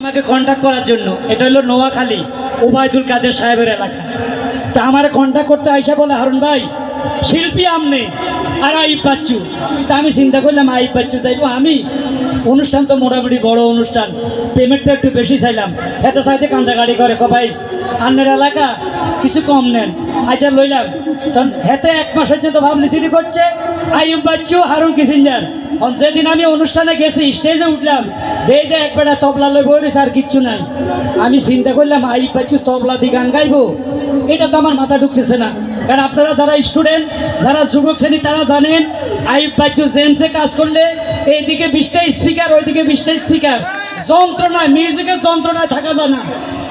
আমাকে কন্ট্যাক্ট করার জন্য। এটা হলো নোয়াখালী ওবায়দুল কাদের সাহেবের এলাকা। তা আমার কন্ট্যাক্ট করতে আইসা বলে, হারুন ভাই, শিল্পী আমনে আর আইব তা আমি চিন্তা করলাম, আইব বাচ্চু চাইব আমি। অনুষ্ঠান তো মোটামুটি বড় অনুষ্ঠান, পেমেন্টটা একটু বেশি চাইলাম। এত চাইতে কান্দাগাড়ি করে, ক ভাই, আন্নের এলাকা কিছু কম নেন। আচ্ছা লইলাম। তখন হেতে এক মাসের জন্য পাবলিসিটি করছে, আইব বাচ্চু হারুন কিসিঞ্জার। যেদিন আমি অনুষ্ঠানে গেছি, স্টেজে উঠলাম, দে দে একবারে তবলা লই বইরেছে আর কিচ্ছু নাই। আমি চিন্তা করলাম, আইব বাচ্চু তবলা দিয়ে গান গাইবো। এটা তো আমার মাথা ঢুকতেছে না। কারণ আপনারা যারা স্টুডেন্ট, যারা যুবক শ্রেণি, তারা জানেন আইব বাচ্চু জেমসে কাজ করলে এইদিকে বিশটা স্পিকার, ওইদিকে বিশটা স্পিকার। যন্ত্রণায় মিউজিকের যন্ত্রণায় থাকা যায় না।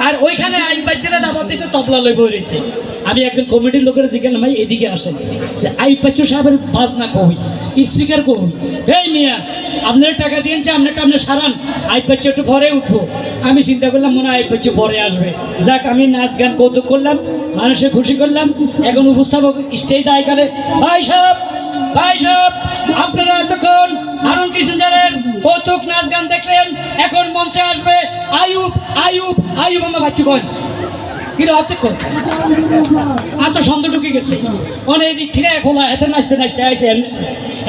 আর ওইখানে আইব বাচ্চারা দাবার দিয়েছে তবলা লই রয়েছে আমি একজন কমিটির লোকের জিজ্ঞাসা ভাই এদিকে আসেন। যে আইব বাচ্চু সাহেবের বাজনা কই? স্পিকার করুন। এই মিয়া, আপনার টাকা দিয়েছে আপনারটা আপনি সারান। আইব বাচ্চু একটু পরে উঠবো। আমি চিন্তা করলাম মনে হয় আইব বাচ্চু পরে আসবে। যাক, আমি নাচ গান কৌতুক করলাম, মানুষের খুশি করলাম। এখন উপস্থাপক স্টেজ আইকালে, ভাই সাহেব ভাই সাহেব, আপনারা এতক্ষণ হারুন কিশোরের কৌতুক নাচ গান দেখলেন। এখন মঞ্চে আসবে আয়ুব আয়ুব আয়ুব আমার বাচ্চু কন কিন্তু অতক্ষণ আর তো সন্দেহ ঢুকে গেছে। অনেক দিক থেকে খোলা এতে নাচতে নাচতে আইছে এমনি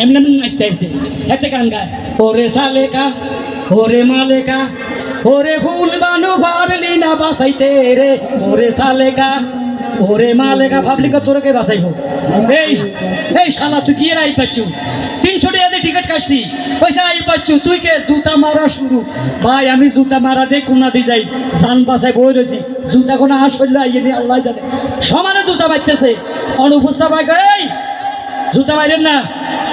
এমনি নাচতে আইছে। এতে গান গায়। ওরে সালেকা ওরে মালেকা, ওরে ফুল বানু পারলি না বাসাইতে রে। ওরে সালেকা ওরে মালেকা, ভাবলি তোরকে বাসাইবো এই এই শালা, তুই কি রাই পাচ্ছু? কাটছি পয়সা আই পাচ্ছু, তুই কে? জুতা মারা শুরু। ভাই, আমি জুতা মারা দিয়ে কোনা দিয়ে যাই। সান বাসায় বই রয়েছি। জুতা কোনো আসল আল্লাহ জানে। সমানে জুতা বাজতেছে অনুপস্থাপক এই জুতা বাইরেন না।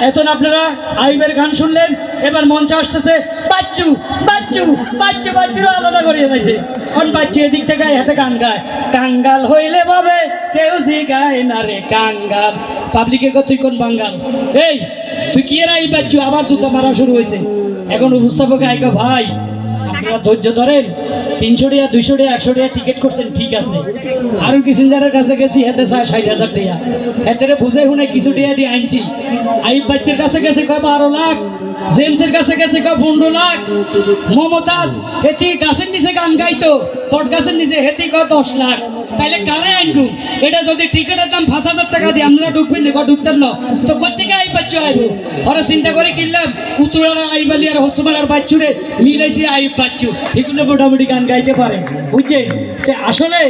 এখন আপনারা আইবের গান শুনলেন, এবার মঞ্চে আসতেছে বাচ্চু বাচ্চু বাচ্চু বাচ্চুরা আলাদা করিয়ে দিয়েছে। কোন বাচ্চু এদিক থেকে হাতে গান গায়। কাঙ্গাল হইলে ভাবে, কেউ গায় না রে কাঙ্গাল। পাবলিকে তুই কোন বাঙ্গাল? এই, তুই কি এর আই বাচ্চু? আবার জুতা মারা শুরু হয়েছে। এখন উপস্থাপক আইকা ভাই, আপনারা ধৈর্য ধরেন। তিনশো টাকা, দুইশো টাকা, একশো টাকা টিকিট করছেন, ঠিক আছে। আরও কিসিঞ্জারের কাছে গেছি হেতে চায় ষাট হাজার টাকা। হেতে বুঝে শুনে কিছু টাকা দিয়ে আনছি। আইব বাচ্চার কাছে গেছে কয় বারো লাখ, জেমসের কাছে গেছে কয় পনেরো লাখ। মমতাজ হেতি গাছের নিচে গান গাইতো, বট গাছের নিচে হেতি কয় দশ লাখ। তাইলে কারে আনব? এটা যদি টিকিটের দাম পাঁচ হাজার টাকা দিয়ে আপনারা ঢুকবেন না, কয় ঢুকতেন না। তো কোথেকে আই বাচ্চু আইব? ওরা চিন্তা করে কিনলাম, উত্তরার আইবালি আর হসুমার বাচ্চুরে মিলাইছি আইব বাচ্চু। এগুলো মোটামুটি গান গাইতে পারে। বুঝছেন? আসলে